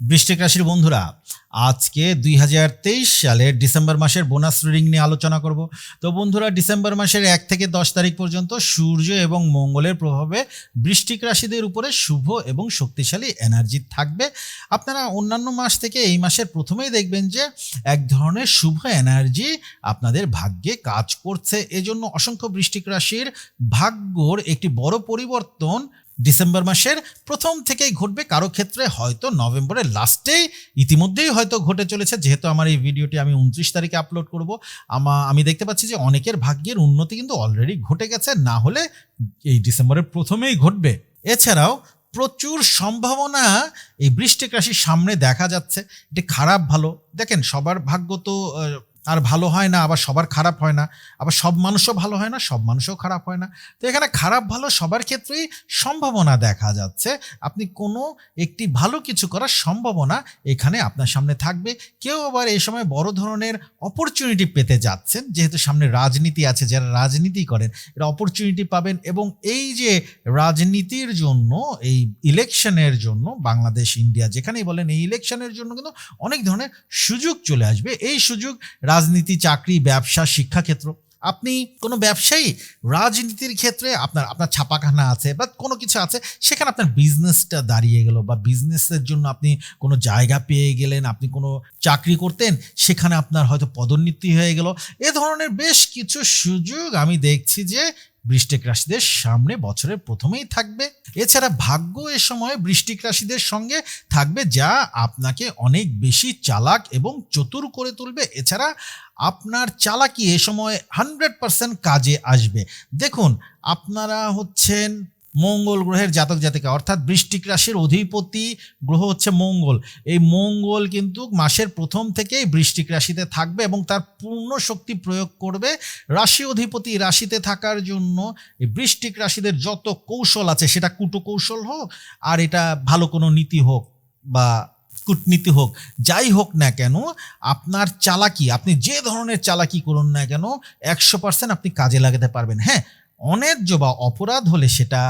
বৃষ্টিক রাশির বন্ধুরা, আজকে দুই হাজার তেইশ সালের ডিসেম্বর মাসের বোনাস রিডিং নিয়ে আলোচনা করব। তো বন্ধুরা, ডিসেম্বর মাসের এক থেকে দশ তারিখ পর্যন্ত সূর্য এবং মঙ্গলের প্রভাবে বৃষ্টিক রাশিদের উপরে শুভ এবং শক্তিশালী এনার্জি থাকবে। আপনারা অন্যান্য মাস থেকে এই মাসের প্রথমেই দেখবেন যে এক ধরনের শুভ এনার্জি আপনাদের ভাগ্যে কাজ করছে। এজন্য অসংখ্য বৃষ্টিক রাশির ভাগ্যর একটি বড় পরিবর্তন ডিসেম্বর মাসের প্রথম থেকেই ঘটবে। কারও ক্ষেত্রে হয়তো নভেম্বরের লাস্টেই ইতিমধ্যেই হয়তো ঘটে চলেছে। যেহেতু আমার এই ভিডিওটি আমি উনত্রিশ তারিখে আপলোড করব। আমা, আমি দেখতে পাচ্ছি যে অনেকের ভাগ্যের উন্নতি কিন্তু অলরেডি ঘটে গেছে। না হলে এই ডিসেম্বরের প্রথমেই ঘটবে। এছাড়াও প্রচুর সম্ভাবনা এই বৃষ্টিক রাশির সামনে দেখা যাচ্ছে। এটি খারাপ ভালো। দেখেন সবার ভাগ্য তো আর ভালো হয় না, আবার সবার খারাপ হয় না, আবার সব মানুষও ভালো হয় না, সব মানুষও খারাপ হয় না। তো এখানে খারাপ ভালো সবার ক্ষেত্রেই সম্ভাবনা দেখা যাচ্ছে। আপনি কোনো একটি ভালো কিছু করার সম্ভাবনা এখানে আপনার সামনে থাকবে। কেউ আবার এই সময় বড় ধরনের অপরচুনিটি পেতে যাচ্ছেন, যেহেতু সামনে রাজনীতি আছে, যারা রাজনীতি করেন, এরা অপরচুনিটি পাবেন এবং এই যে রাজনীতির জন্য, এই ইলেকশনের জন্য বাংলাদেশ ইন্ডিয়া যেখানেই বলেন, এই ইলেকশনের জন্য কিন্তু অনেক ধরনের সুযোগ চলে আসবে। এই সুযোগ রাজনীতি, চাকরি, ব্যবসা, শিক্ষাক্ষেত্র। আপনি কোনো ব্যবসায়ী রাজনীতির ক্ষেত্রে আপনার আপনার ছাপাখানা আছে বা কোনো কিছু আছে, সেখানে আপনার বিজনেসটা দাঁড়িয়ে গেল বা বিজনেসের জন্য আপনি কোনো জায়গা পেয়ে গেলেন, আপনি কোনো চাকরি করতেন, সেখানে আপনার হয়তো পদোন্নতি হয়ে গেল। এ ধরনের বেশ কিছু সুযোগ আমি দেখছি যে বৃষ্টিক রাশিদের সামনে বছরের প্রথমেই থাকবে। এছাড়া ভাগ্য এ সময় বৃষ্টিক রাশিদের সঙ্গে থাকবে, যা আপনাকে অনেক বেশি চালাক এবং চতুর করে তুলবে। এছাড়া আপনার চালাকি এ সময় হান্ড্রেড পার্সেন্ট কাজে আসবে। দেখুন, আপনারা হচ্ছেন মঙ্গল গ্রহের জাতক জাতিকা, অর্থাৎ বৃষ্টিক রাশির অধিপতি গ্রহ হচ্ছে মঙ্গল। এই মঙ্গল কিন্তু মাসের প্রথম থেকেই বৃষ্টিক রাশিতে থাকবে এবং তার পূর্ণ শক্তি প্রয়োগ করবে রাশি অধিপতি রাশিতে থাকার জন্য। এই বৃষ্টিক রাশিদের যত কৌশল আছে, সেটা কুটো কৌশল হোক আর এটা ভালো কোনো নীতি হোক বা কূটনীতি হোক, যাই হোক না কেন, আপনার চালাকি, আপনি যে ধরনের চালাকি করুন না কেন, একশো পার্সেন্ট আপনি কাজে লাগাতে পারবেন। হ্যাঁ অন্যায্য বা অপরাধ হলে সেটা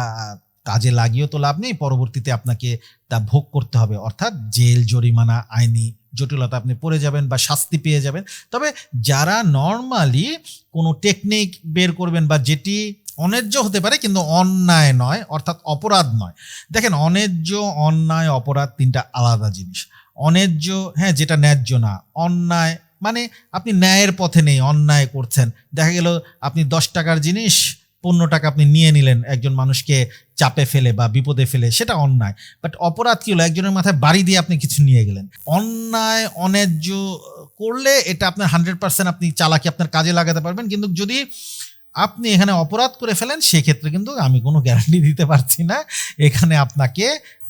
কাজে লাগিয়েও তো লাভ নেই, পরবর্তীতে আপনাকে তা ভোগ করতে হবে। অর্থাৎ জেল, জরিমানা, আইনি জটিলতা আপনি পড়ে যাবেন বা শাস্তি পেয়ে যাবেন। তবে যারা নর্মালি কোনো টেকনিক বের করবেন বা যেটি অন্যায্য হতে পারে কিন্তু অন্যায় নয়, অর্থাৎ অপরাধ নয়। দেখেন, অন্যায্য, অন্যায়, অপরাধ তিনটা আলাদা জিনিস। অন্যায্য হ্যাঁ যেটা ন্যায্য না, অন্যায় মানে আপনি ন্যায়ের পথে নেই, অন্যায় করছেন। দেখা গেল আপনি দশ টাকার জিনিস পনেরো টাকা আপনি নিয়ে নিলেন, একজন মানুষকে চাপে ফেলে বা বিপদে ফেলে, সেটা অন্যায়। বাট অপরাধ কি হলো? একজনের মাথায় বাড়ি দিয়ে আপনি কিছু নিয়ে গেলেন। অন্যায়, অন্যায্য করলে এটা আপনার হান্ড্রেড পার্সেন্ট আপনি চালাকি আপনার কাজে লাগাতে পারবেন। কিন্তু যদি আপনি এখানে অপরাধ করে ফেলেন, সেক্ষেত্রে কিন্তু আমি কোনো গ্যারান্টি দিতে পারছি না। এখানে আপনাকে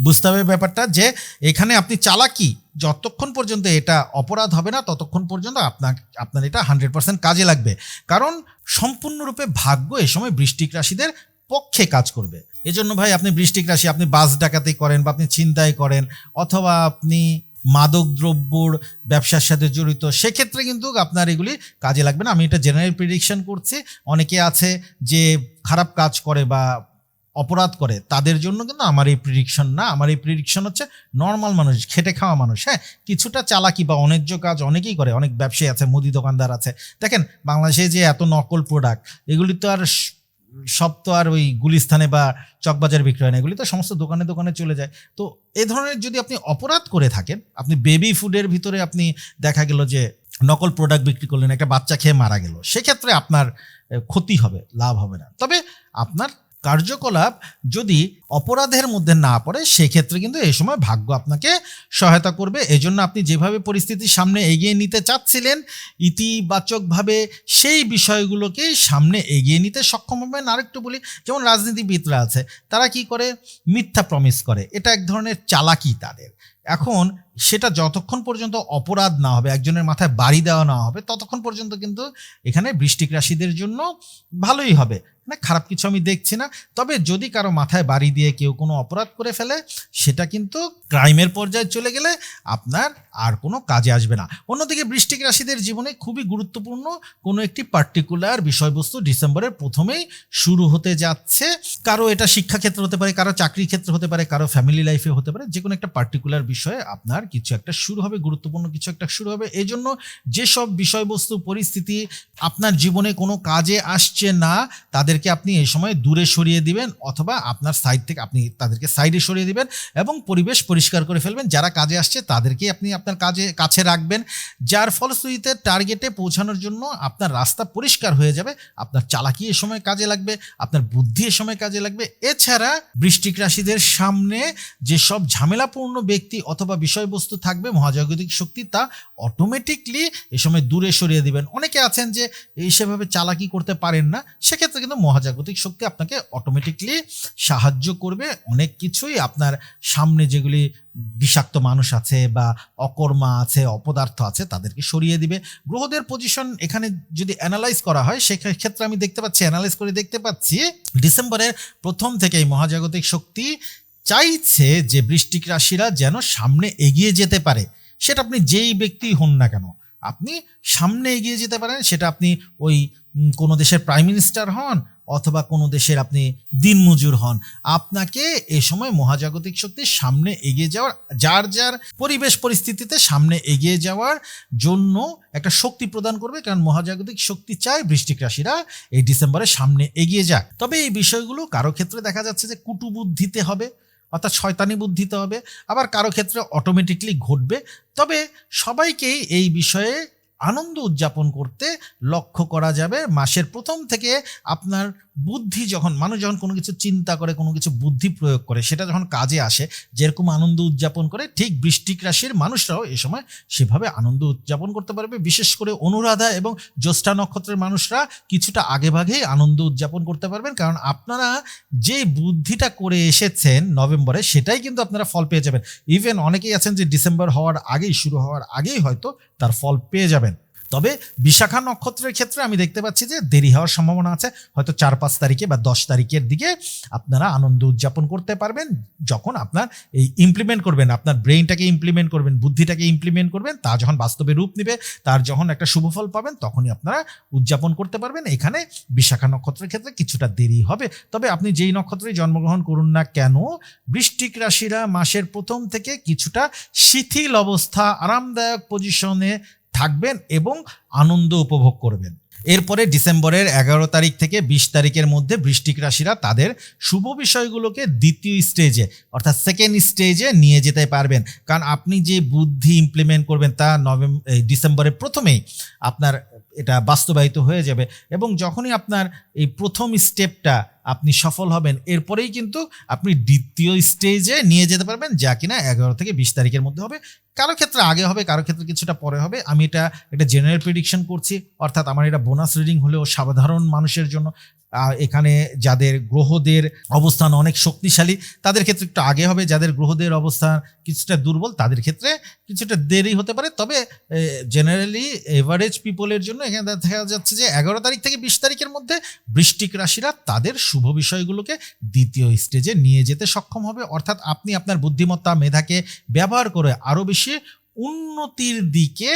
বুঝতে হবে ব্যাপারটা যে এখানে আপনি চালাকি, যতক্ষণ পর্যন্ত এটা অপরাধ হবে না, ততক্ষণ পর্যন্ত আপনার আপনার এটা হান্ড্রেড পার্সেন্ট কাজে লাগবে। কারণ সম্পূর্ণরূপে ভাগ্য এ সময় বৃষ্টিক রাশিদের পক্ষে কাজ করবে। এজন্য ভাই, আপনি বৃষ্টিক রাশি, আপনি বাস ডাকাতি করেন বা আপনি চিন্তাই করেন, অথবা আপনি মাদক দ্রব্যর ব্যবসার সাথে জড়িত, সেক্ষেত্রে কিন্তু আপনার এগুলি কাজে লাগবে না। আমি এটা জেনারেল প্রিডিকশন করছি। অনেকে আছে যে খারাপ কাজ করে বা অপরাধ করে, তাদের জন্য কিন্তু আমার এই প্রিডিকশন না। আমার এই প্রিডিকশন হচ্ছে নর্মাল মানুষ, খেটে খাওয়া মানুষ। হ্যাঁ কিছুটা চালাকি বা অন্যায্য কাজ অনেকেই করে। অনেক ব্যবসায়ী আছে, মুদি দোকানদার আছে। দেখেন, বাংলাদেশে যে এত নকল প্রোডাক্ট এগুলি তো আর সব তো আর ওই গুলিস্থানে বা চকবাজার বিক্রয় হয় না এগুলি তো সমস্ত দোকানে দোকানে চলে যায়। তো এ ধরনের যদি আপনি অপরাধ করে থাকেন, আপনি বেবি ফুডের ভিতরে আপনি দেখা গেল যে নকল প্রোডাক্ট বিক্রি করলেন, একটা বাচ্চা খেয়ে মারা গেল, সেক্ষেত্রে আপনার ক্ষতি হবে, লাভ হবে না। তবে আপনার কার্যকলাপ যদি অপরাধের মধ্যে না পড়ে, সেক্ষেত্রে কিন্তু এই সময় ভাগ্য আপনাকে সহায়তা করবে। এজন্য আপনি যেভাবে পরিস্থিতির সামনে এগিয়ে নিতে চাচ্ছিলেন, ইতিবাচকভাবে সেই বিষয়গুলোকেই সামনে এগিয়ে নিতে সক্ষম হবেন। আরেকটু বলি, যেমন রাজনীতিবিদরা আছে, তারা কি করে? মিথ্যা প্রমিস করে। এটা এক ধরনের চালাকি তাদের। এখন সেটা যতক্ষণ পর্যন্ত অপরাধ না হবে, একজনের মাথায় বাড়ি দেওয়া না হবে, ততক্ষণ পর্যন্ত কিন্তু এখানে বৃষ্টিক রাশিদের জন্য ভালোই হবে। না খারাপ কিছু আমি দেখছি না। তবে যদি কারও মাথায় বাড়ি দিয়ে কেউ কোনো অপরাধ করে ফেলে, সেটা কিন্তু ক্রাইমের পর্যায়ে চলে গেলে আপনার আর কোনো কাজে আসবে না। অন্যদিকে বৃষ্টিক রাশিদের জীবনে খুবই গুরুত্বপূর্ণ কোনো একটি পার্টিকুলার বিষয়বস্তু ডিসেম্বরের প্রথমেই শুরু হতে যাচ্ছে। কারও এটা শিক্ষাক্ষেত্র হতে পারে, কারও চাকরি ক্ষেত্র হতে পারে, কারও ফ্যামিলি লাইফে হতে পারে যে কোনো একটা পার্টিকুলার বিষয়ে আপনার কিছু একটা শুরু হবে, গুরুত্বপূর্ণ কিছু একটা শুরু হবে। এই জন্য যেসব বিষয়বস্তু, পরিস্থিতি আপনার জীবনে কোনো কাজে আসছে না, তাদেরকে আপনি এই সময় দূরে সরিয়ে দিবেন অথবা আপনার সাইড থেকে আপনি তাদেরকে সাইডে সরিয়ে দিবেন এবং পরিবেশ পরিষ্কার করে ফেলবেন। যারা কাজে আসছে তাদেরকে আপনি আপনার কাজে, কাছে রাখবেন। যার ফলশ্রুতিতে টার্গেটে পৌঁছানোর জন্য আপনার রাস্তা পরিষ্কার হয়ে যাবে, আপনার চালাকি এ সময় কাজে লাগবে, আপনার বুদ্ধি এ সময় কাজে লাগবে। এছাড়া বৃষ্টিক রাশিদের সামনে যেসব ঝামেলাপূর্ণ ব্যক্তি অথবা বিষয়বস্তু থাকবে, মহাজাগতিক শক্তি, তা অটোমেটিকলি এ সময় দূরে সরিয়ে দিবেন। অনেকে আছেন যে এই সেভাবে চালাকি করতে পারেন না, সেক্ষেত্রে কিন্তু মহাজাগতিক শক্তি আপনাকে অটোমেটিকলি সাহায্য করবে। অনেক কিছুই আপনার সামনে যেগুলি বিষাক্ত মানুষ আছে বা অকর্মা আছে, অপদার্থ আছে, তাদেরকে সরিয়ে দিবে। গ্রহদের পজিশন এখানে যদি অ্যানালাইজ করা হয় সেক্ষেত্রে আমি দেখতে পাচ্ছি অ্যানালাইজ করে দেখতে পাচ্ছি, ডিসেম্বরের প্রথম থেকেই মহাজাগতিক শক্তি চাইছে যে বৃষ্টিক রাশিরা যেন সামনে এগিয়ে যেতে পারে। সেটা আপনি যেই ব্যক্তি হন না কেন, আপনি সামনে এগিয়ে যেতে পারেন, সেটা আপনি ওই কোনো দেশের প্রাইম মিনিস্টার হন অথবা কোনো দেশের আপনি দিনমজুর হন। আপনাকে এ সময় মহাজাগতিক শক্তির সামনে এগিয়ে যাওয়ার, যার যার পরিবেশ পরিস্থিতিতে সামনে এগিয়ে যাওয়ার জন্য একটা শক্তি প্রদান করবে, কারণ মহাজাগতিক শক্তি চায় বৃষ্টিক রাশিরা এই ডিসেম্বরে সামনে এগিয়ে যাক। তবে এই বিষয়গুলো কারও ক্ষেত্রে দেখা যাচ্ছে যে কুটুবুদ্ধিতে হবে। অর্থাৎ শয়তানি বুদ্ধিতে হবে। আবার কারও ক্ষেত্রে অটোমেটিকলি ঘটবে। তবে সবাইকেই এই বিষয়ে আনন্দ উদযাপন করতে লক্ষ্য করা যাবে। মাসের প্রথম থেকে আপনার বুদ্ধি যখন, মানুষ যখন কোনো কিছু চিন্তা করে, কোনো কিছু বুদ্ধি প্রয়োগ করে, সেটা যখন কাজে আসে, যেরকম আনন্দ উদযাপন করে, ঠিক বৃষ্টিক রাশির মানুষরাও এ সময় সেভাবে আনন্দ উদযাপন করতে পারবে। বিশেষ করে অনুরাধা এবং জ্যৈষ্ঠা নক্ষত্রের মানুষরা কিছুটা আগেভাগেই আনন্দ উদযাপন করতে পারবেন। কারণ আপনারা যে বুদ্ধিটা করে এসেছেন নভেম্বরে, সেটাই কিন্তু আপনারা ফল পেয়ে যাবেন। ইভেন অনেকেই আছেন যে ডিসেম্বর হওয়ার আগেই, শুরু হওয়ার আগেই হয়তো তার ফল পেয়ে যাবেন। তবে বিশাখা নক্ষত্রের ক্ষেত্রে আমি দেখতে পাচ্ছি যে দেরি হওয়ার সম্ভাবনা আছে। হয়তো চার, পাঁচ তারিখে বা দশ তারিখের দিকে আপনারা আনন্দ উদযাপন করতে পারবেন। যখন আপনার এই ইমপ্লিমেন্ট করবেন, আপনার ব্রেইনটাকে ইমপ্লিমেন্ট করবেন, বুদ্ধিটাকে ইমপ্লিমেন্ট করবেন, তা যখন বাস্তবে রূপ নেবে, তার যখন একটা শুভফল পাবেন, তখনই আপনারা উদযাপন করতে পারবেন। এখানে বিশাখা নক্ষত্রের ক্ষেত্রে কিছুটা দেরি হবে। তবে আপনি যেই নক্ষত্রে জন্মগ্রহণ করুন না কেন বৃষ্টিক রাশিরা মাসের প্রথম থেকে কিছুটা শিথিল অবস্থা, আরামদায়ক পজিশনে থাকবেন এবং আনন্দ উপভোগ করবেন। এরপরে ডিসেম্বরের এগারো তারিখ থেকে বিশ তারিখের মধ্যে বৃষ্টিক রাশিরা তাদের শুভ বিষয়গুলোকে দ্বিতীয় স্টেজে অর্থাৎ সেকেন্ড স্টেজে নিয়ে যেতে পারবেন। কারণ আপনি যে বুদ্ধি ইমপ্লিমেন্ট করবেন তা নভেম্বর ডিসেম্বরের প্রথমেই আপনার এটা বাস্তবায়িত হয়ে যাবে এবং যখনই আপনার এই প্রথম স্টেপটা আপনি সফল হবেন। এরপরেই কিন্তু আপনি দ্বিতীয় স্টেজে নিয়ে যেতে পারবেন, যা কিনা এগারো থেকে বিশ তারিখের মধ্যে হবে। কারও ক্ষেত্রে আগে হবে, কারও ক্ষেত্রে কিছুটা পরে হবে। আমি এটা একটা জেনারেল প্রিডিকশন করছি। অর্থাৎ আমার এটা বোনাস রিডিং হলেও সাধারণ মানুষের জন্য এখানে যাদের গ্রহদের অবস্থান অনেক শক্তিশালী, তাদের ক্ষেত্রে একটু আগে হবে। যাদের গ্রহদের অবস্থান কিছুটা দুর্বল, তাদের ক্ষেত্রে কিছুটা দেরি হতে পারে। তবে জেনারেলি এভারেজ পিপলের জন্য এখানে দেখা যাচ্ছে যে এগারো তারিখ থেকে বিশ তারিখের মধ্যে বৃষ্টিক রাশিরা তাদের শুভ বিষয়গুলোকে দ্বিতীয় স্টেজে নিয়ে যেতে সক্ষম হবে। অর্থাৎ আপনি আপনার বুদ্ধিমত্তা, মেধাকে ব্যবহার করে আরও বেশি উন্নতির দিকে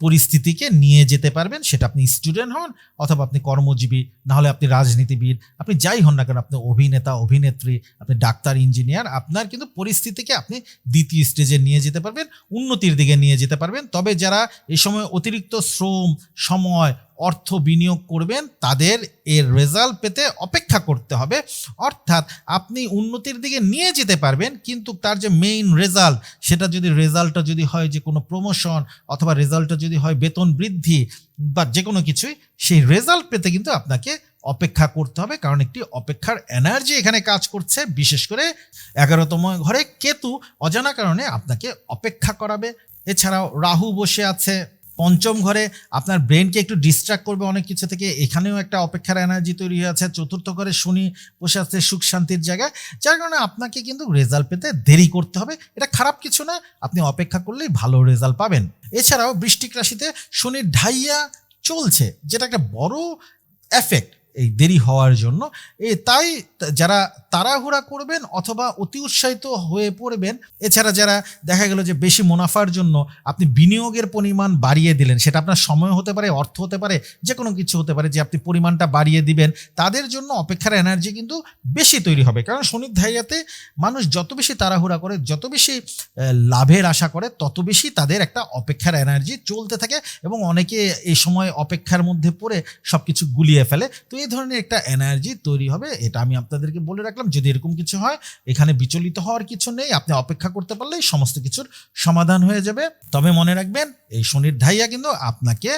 পরিস্থিতিকে নিয়ে যেতে পারবেন। সেটা আপনি স্টুডেন্ট হন অথবা আপনি কর্মজীবী না হলে আপনি রাজনীতিবিদ, আপনি যাই হন না কেন, আপনি অভিনেতা, অভিনেত্রী, আপনি ডাক্তার ইঞ্জিনিয়ার আপনার কিন্তু পরিস্থিতিকে আপনি দ্বিতীয় স্টেজে নিয়ে যেতে পারবেন, উন্নতির দিকে নিয়ে যেতে পারবেন। তবে যারা এই সময় অতিরিক্ত শ্রম, সময় অর্থ বিনিয়োগ করবেন, তাদের এর রেজাল্ট পেতে অপেক্ষা করতে হবে। অর্থাৎ আপনি উন্নতির দিকে নিয়ে যেতে পারবেন, কিন্তু তার যে মেইন রেজাল্ট সেটা যদি রেজাল্টটা যদি হয় যে কোনো প্রমোশন অথবা রেজাল্টটা যদি হয় বেতন বৃদ্ধি বা যে কোনো কিছুই, সেই রেজাল্ট পেতে কিন্তু আপনাকে অপেক্ষা করতে হবে, কারণ একটি অপেক্ষার এনার্জি এখানে কাজ করছে। বিশেষ করে এগারোতম ঘরে কেতু অজানা কারণে আপনাকে অপেক্ষা করাবে। এছাড়াও রাহু বসে আছে পঞ্চম ঘরে আপনার ব্রেনকে একটু ডিস্ট্রাক্ট করবে অনেক কিছু থেকে। এখানেও একটা অপেক্ষার এনার্জি তৈরি হয়ে আছে। চতুর্থ ঘরে শনি বসে আছে সুখ শান্তির জায়গায়। যার কারণে আপনাকে কিন্তু রেজাল্ট পেতে দেরি করতে হবে। এটা খারাপ কিছু না, আপনি অপেক্ষা করলেই ভালো রেজাল্ট পাবেন। এছাড়াও বৃষ্টিক রাশিতে শনির ঢাইয়া চলছে, যেটা একটা বড় এফেক্ট এই দেরি হওয়ার জন্য। এ তাই যারা তাড়াহুড়া করবেন অথবা অতি উৎসাহিত হয়ে পড়বেন, এছাড়া যারা দেখা গেল যে বেশি মুনাফার জন্য আপনি বিনিয়োগের পরিমাণ বাড়িয়ে দিলেন, সেটা আপনার সময় হতে পারে, অর্থ হতে পারে যে কোনো কিছু হতে পারে যে আপনি পরিমাণটা বাড়িয়ে দিবেন, তাদের জন্য অপেক্ষার এনার্জি কিন্তু বেশি তৈরি হবে। কারণ শনির ধাইয়াতে মানুষ যত বেশি তাড়াহুড়া করে, যত বেশি লাভের আশা করে, তত বেশি তাদের একটা অপেক্ষার এনার্জি চলতে থাকে এবং অনেকে এই সময় অপেক্ষার মধ্যে পড়ে সব কিছু গুলিয়ে ফেলে। তো এই ধরনের একটা এনার্জি তৈরি হবে, এটা আমি আপনাদেরকে বলে রাখলাম। যদি এরকম কিছু হয়, এখানে বিচলিত হওয়ার কিছু নেই, আপনি অপেক্ষা করতে পারলেই সমস্ত কিছুর সমাধান হয়ে যাবে। তবে মনে রাখবেন, এই শনির ধাইয়া কিন্তু আপনাকে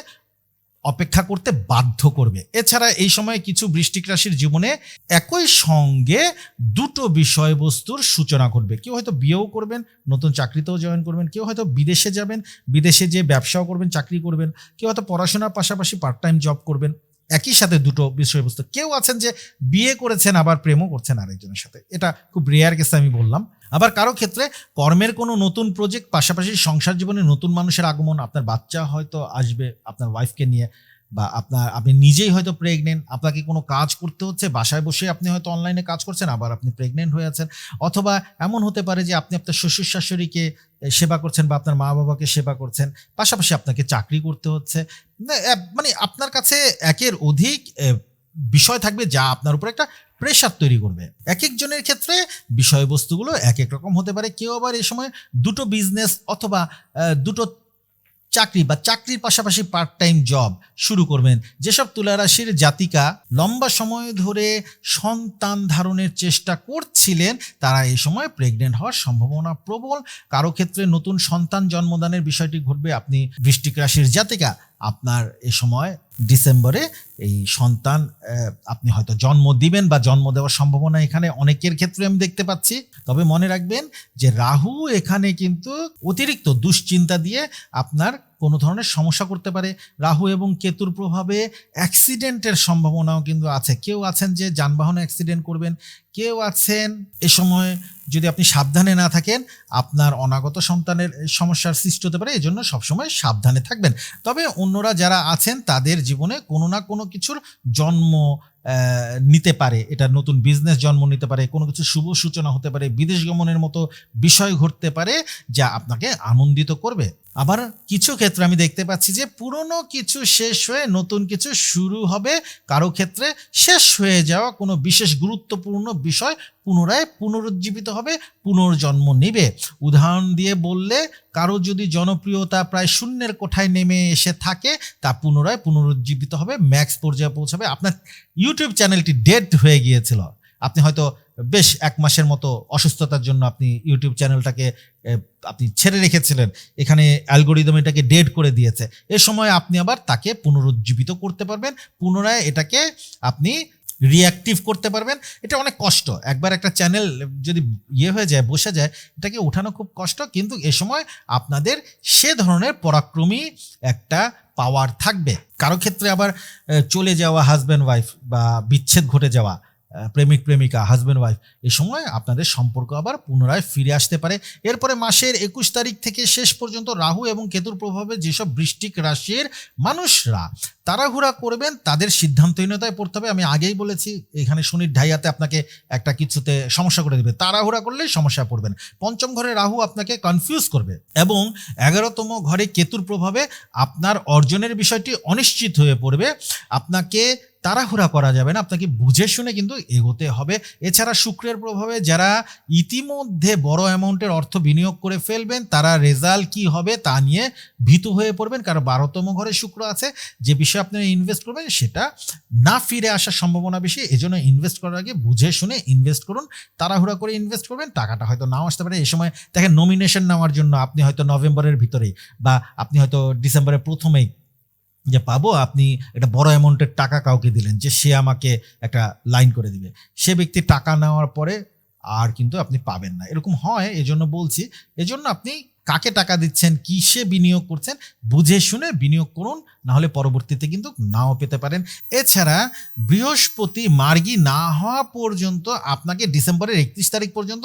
অপেক্ষা করতে বাধ্য করবে। এছাড়া এই সময়ে কিছু বৃষ্টিক রাশির জীবনে একই সঙ্গে দুটো বিষয়বস্তুর সূচনা করবে কেউ হয়তো বিয়েও করবেন, নতুন চাকরিতেও জয়েন করবেন, কেউ হয়তো বিদেশে যাবেন, বিদেশে যে ব্যবসাও করবেন, চাকরি করবেন, কেউ হয়তো পড়াশোনার পাশাপাশি পার্ট টাইম জব করবেন। একই সাথে দুটো বিষয়বস্তু। কেউ আছেন যে বিয়ে করেছেন, আবার প্রেমও করছেন আরেকজনের সাথে। এটা খুব রেয়ার কেসে আমি বললাম। আবার কারও ক্ষেত্রে কর্মের কোনো নতুন প্রজেক্ট পাশাপাশি সংসার জীবনে নতুন মানুষের আগমন, আপনার বাচ্চা হয়তো আসবে আপনার ওয়াইফকে নিয়ে বা আপনার, আপনি নিজেই হয়তো প্রেগনেন্ট আপনাকে কোনো কাজ করতে হচ্ছে, বাসায় বসে আপনি হয়তো অনলাইনে কাজ করছেন, আবার আপনি প্রেগনেন্ট হয়ে আছেন। অথবা এমন হতে পারে যে আপনি আপনার শ্বশুর শাশুড়িকে সেবা করছেন বা আপনার মা বাবাকে সেবা করছেন, পাশাপাশি আপনাকে চাকরি করতে হচ্ছে। মানে আপনার কাছে একের অধিক বিষয় থাকবে যা আপনার উপর একটা প্রেশার তৈরি করবে। এক একজনের ক্ষেত্রে বিষয়বস্তুগুলো এক এক রকম হতে পারে। কেউ আবার এই সময় দুটো বিজনেস অথবা দুটো চাকরি বা চাকরির পাশাপাশি পার্ট টাইম জব শুরু করবেন। যেসব তুলারাশির জাতিকা লম্বা সময় ধরে সন্তান ধারণের চেষ্টা করছিলেন, তারা এই সময় প্রেগনেন্ট হওয়ার সম্ভাবনা প্রবল। কারও ক্ষেত্রে নতুন সন্তান জন্মদানের বিষয়টি ঘটবে। আপনি বৃষ্টিক রাশির জাতিকা, আপনার এ সময় ডিসেম্বরে এই সন্তান আপনি হয়তো জন্ম দিবেন বা জন্ম দেওয়ার সম্ভাবনা এখানে অনেকের ক্ষেত্রে আমি দেখতে পাচ্ছি। তবে মনে রাখবেন যে রাহু এখানে কিন্তু অতিরিক্ত দুশ্চিন্তা দিয়ে আপনার কোনো ধরনের সমস্যা করতে পারে। রাহু এবং কেতুর প্রভাবে অ্যাক্সিডেন্টের সম্ভাবনাও কিন্তু আছে। কেউ আছেন যে যানবাহনে অ্যাক্সিডেন্ট করবেন, কেউ আছেন এ সময় যদি আপনি সাবধানে না থাকেন, আপনার অনাগত সন্তানের সমস্যার সৃষ্টি হতে পারে, এজন্য সবসময় সাবধানে থাকবেন। তবে অন্যরা যারা আছেন, তাদের জীবনে কোনো না কোনো কিছুর জন্ম নিতে পারে। এটা নতুন বিজনেস জন্ম নিতে পারে, কোনো কিছু শুভ সূচনা হতে পারে, বিদেশ গমনের মতো বিষয় ঘটতে পারে, যা আপনাকে আনন্দিত করবে। আবার কিছু ক্ষেত্রে আমি দেখতে পাচ্ছি যে পুরনো কিছু শেষ হয়ে নতুন কিছু শুরু হবে। কারও ক্ষেত্রে শেষ হয়ে যাওয়া কোনো বিশেষ গুরুত্বপূর্ণ বিষয় পুনরায় পুনরুজ্জীবিত হবে, পুনর্জন্ম নেবে। উদাহরণ দিয়ে বললে, কারও যদি জনপ্রিয়তা প্রায় শূন্যের কোঠায় নেমে এসে থাকে, তা পুনরায় পুনরুজ্জীবিত হবে, ম্যাক্স পর্যায়ে পৌঁছাবে। আপনার ইউটিউব চ্যানেলটি ডেড হয়ে গিয়েছিল। আপনি হয়তো বেশ এক মাসের মতো অসুস্থতার জন্য আপনি ইউটিউব চ্যানেলটাকে আপনি ছেড়ে রেখেছিলেন। এখানে অ্যালগোরিদম এটাকে ডেড করে দিয়েছে। এ সময় আপনি আবার তাকে পুনরুজ্জীবিত করতে পারবেন, পুনরায় এটাকে আপনি রিঅ্যাক্টিভ করতে পারবেন। এটা অনেক কষ্ট। একবার একটা চ্যানেল যদি ইয়ে হয়ে যায়, বসে যায়, এটাকে ওঠানো খুব কষ্ট, কিন্তু এ সময় আপনাদের সে ধরনের পরাক্রমী একটা পাওয়ার থাকবে। কারও ক্ষেত্রে আবার চলে যাওয়া হাজব্যান্ড ওয়াইফ বা বিচ্ছেদ ঘটে যাওয়া প্রেমিক, প্রেমিকা হাজব্যান্ড ওয়াইফ এই সময় আপনাদের সম্পর্ক আবার পুনরায় ফিরে আসতে পারে। এরপরে মাসের একুশ তারিখ থেকে শেষ পর্যন্ত রাহু এবং কেতুর প্রভাবে যেসব বৃষ্টিক রাশির মানুষরা তাড়াহুড়া করবেন, তাদের সিদ্ধান্তহীনতায় পড়তে হবে। আমি আগেই বলেছি, এখানে শনির ঢাইয়াতে আপনাকে একটা কিছুতে সমস্যা করে দেবে। তাড়াহুড়া করলেই সমস্যা পড়বেন। পঞ্চম ঘরে রাহু আপনাকে কনফিউজ করবে এবং এগারোতম ঘরে কেতুর প্রভাবে আপনার অর্জনের বিষয়টি অনিশ্চিত হয়ে পড়বে। আপনাকে তাড়াহুড়া করা যাবে না, আপনাকে বুঝে শুনে কিন্তু এগোতে হবে। এছাড়া শুক্রের প্রভাবে যারা ইতিমধ্যে বড় অ্যামাউন্টের অর্থ বিনিয়োগ করে ফেলবেন, তারা রেজাল্ট কি হবে তা নিয়ে ভীতু হয়ে পড়বেন, কারণ বারোতম ঘরে শুক্র আছে। যে বিষয়ে আপনি ইনভেস্ট করবেন, সেটা না ফিরে আসার সম্ভাবনা বেশি। এজন্য ইনভেস্ট করার আগে বুঝে শুনে ইনভেস্ট করুন, তাড়াহুড়া করে ইনভেস্ট করবেন, টাকাটা হয়তো নাও আসতে পারে। এই সময় দেখেন নমিনেশন নেওয়ার জন্য আপনি হয়তো নভেম্বরের ভিতরেই বা আপনি হয়তো ডিসেম্বরের প্রথমেই যে পাবো, আপনি একটা বড় অ্যামাউন্টের টাকা কাউকে দিলেন যে সে আমাকে একটা লাইন করে দিবে। সে ব্যক্তি টাকা নেওয়ার পরে আর কিন্তু আপনি পাবেন না। এরকম হয়, এজন্য বলছি। এজন্য আপনি কাকে টাকা দিচ্ছেন, কিসে বিনিয়োগ করছেন, বুঝে শুনে বিনিয়োগ করুন না হলে পরবর্তীতে কিন্তু নাও পেতে পারেন। এছাড়া বৃহস্পতি মার্গী না হওয়া পর্যন্ত, আপনাকে ডিসেম্বরের একত্রিশ তারিখ পর্যন্ত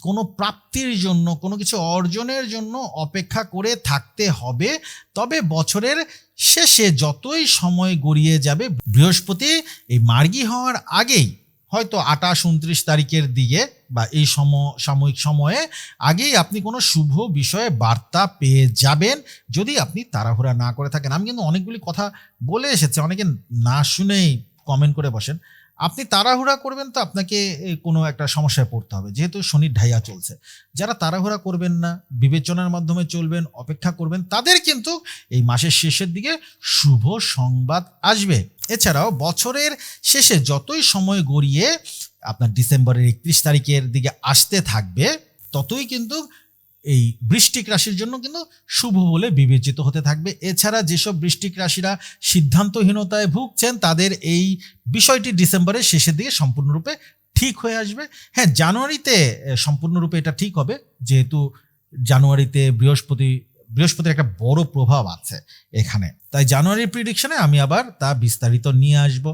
কোনো প্রাপ্তির জন্য, কোনো কিছু অর্জনের জন্য অপেক্ষা করে থাকতে হবে। তবে বছরের শেষে যতই সময় গড়িয়ে যাবে, বৃহস্পতি এই মার্গী হওয়ার আগেই হয়তো আটাশ উনত্রিশ তারিখের দিকে বা এই সম, সাময়িক সময়ে আগেই আপনি কোনো শুভ বিষয়ে বার্তা পেয়ে যাবেন যদি আপনি তাড়াহুড়া না করে থাকেন। আমি কিন্তু অনেকগুলি কথা বলে এসেছি, অনেকে না শুনেই কমেন্ট করে বসেন। আপনি তাড়াহুড়া করবেন তো আপনাকে কোনো একটা সমস্যায় পড়তে হবে। যেহেতু শনির ঢাইয়া চলছে। যারা তাড়াহুড়া করবেন না, বিবেচনার মাধ্যমে চলবেন, অপেক্ষা করবেন, তাদের কিন্তু এই মাসের শেষের দিকে শুভ সংবাদ আসবে। এছাড়াও বছরের শেষে যতই সময় গড়িয়ে আপনার ডিসেম্বরের একত্রিশ তারিখের দিকে আসতে থাকবে, ততই কিন্তু এই বৃষ্টিক রাশির জন্য কিন্তু শুভ বলে বিবেচিত হতে থাকবে। এছাড়া যেসব বৃষ্টিক রাশিরা সিদ্ধান্তহীনতায় ভুগছেন, তাদের এই বিষয়টি ডিসেম্বরের শেষের দিকে সম্পূর্ণরূপে ঠিক হয়ে আসবে। হ্যাঁ জানুয়ারিতে সম্পূর্ণরূপে এটা ঠিক হবে, যেহেতু জানুয়ারিতে বৃহস্পতি, বৃহস্পতির একটা বড় প্রভাব আছে এখানে। তাই জানুয়ারির প্রিডিকশনে আমি আবার তা বিস্তারিত নিয়ে আসব।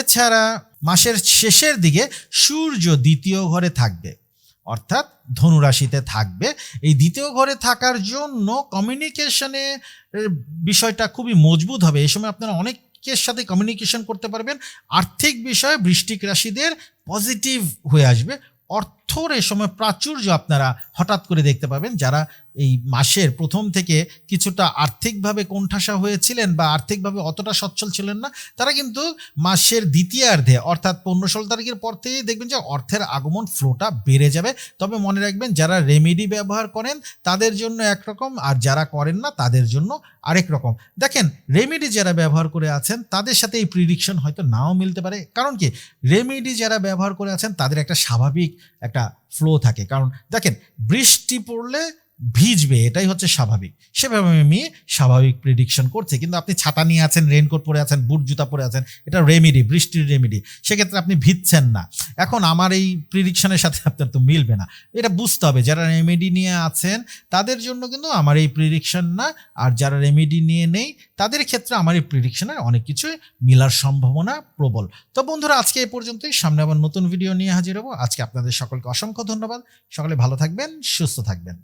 এছাড়া মাসের শেষের দিকে সূর্য দ্বিতীয় ঘরে থাকবে। অর্থাৎ ধনুরাশিতে থাকবে। এই দ্বিতীয় ঘরে থাকার জন্য কমিউনিকেশনে বিষয়টা খুবই মজবুত হবে। এই সময় আপনারা অনেকের সাথে কমিউনিকেশন করতে পারবেন। আর্থিক বিষয়ে বৃষ্টিক রাশিদের পজিটিভ হয়ে আসবে। অর্থর এ সময় প্রাচুর্য আপনারা হঠাৎ করে দেখতে পাবেন যারা এই মাসের প্রথম থেকে কিছুটা আর্থিকভাবে কোণঠাসা হয়েছিলেন বা আর্থিকভাবে অতটা সচ্ছল ছিলেন না, তারা কিন্তু মাসের দ্বিতীয়ার্ধে অর্থাৎ পনেরো ষোলো তারিখের পর থেকেই দেখবেন যে অর্থের আগমন ফ্লোটা বেড়ে যাবে। তবে মনে রাখবেন যারা রেমেডি ব্যবহার করেন তাদের জন্য একরকম আর যারা করেন না তাদের জন্য আরেক রকম। দেখেন রেমেডি যারা ব্যবহার করে আছেন তাদের সাথে এই প্রিডিকশন হয়তো নাও মিলতে পারে। কারণ কি? রেমেডি যারা ব্যবহার করে আছেন তাদের একটা স্বাভাবিক, একটা ফ্লো থাকে। কারণ দেখেন বৃষ্টি পড়লে ভিজবে, এটাই হচ্ছে স্বাভাবিক। সেভাবে আমি স্বাভাবিক প্রেডিকশন করছি। কিন্তু আপনি ছাতা নিয়ে আছেন রেনকোট পরে আছেন বুট জুতা পরে আছেন, এটা রেমেডি বৃষ্টির রেমেডি সেক্ষেত্রে আপনি ভিজছেন না। এখন আমার এই প্রিডিকশনের সাথে আপনার তো মিলবে না। এটা বুঝতে হবে, যারা রেমেডি নিয়ে আছেন, তাদের জন্য কিন্তু আমার এই প্রিডিকশন না। আর যারা রেমেডি নিয়ে নেই, তাদের ক্ষেত্রে আমার এই প্রিডিকশনের অনেক কিছুই মিলার সম্ভাবনা প্রবল। তো বন্ধুরা, আজকে এই পর্যন্তই। সামনে আবার নতুন ভিডিও নিয়ে হাজির হব। আজকে আপনাদের সকলকে অসংখ্য ধন্যবাদ। সকলে ভালো থাকবেন, সুস্থ থাকবেন।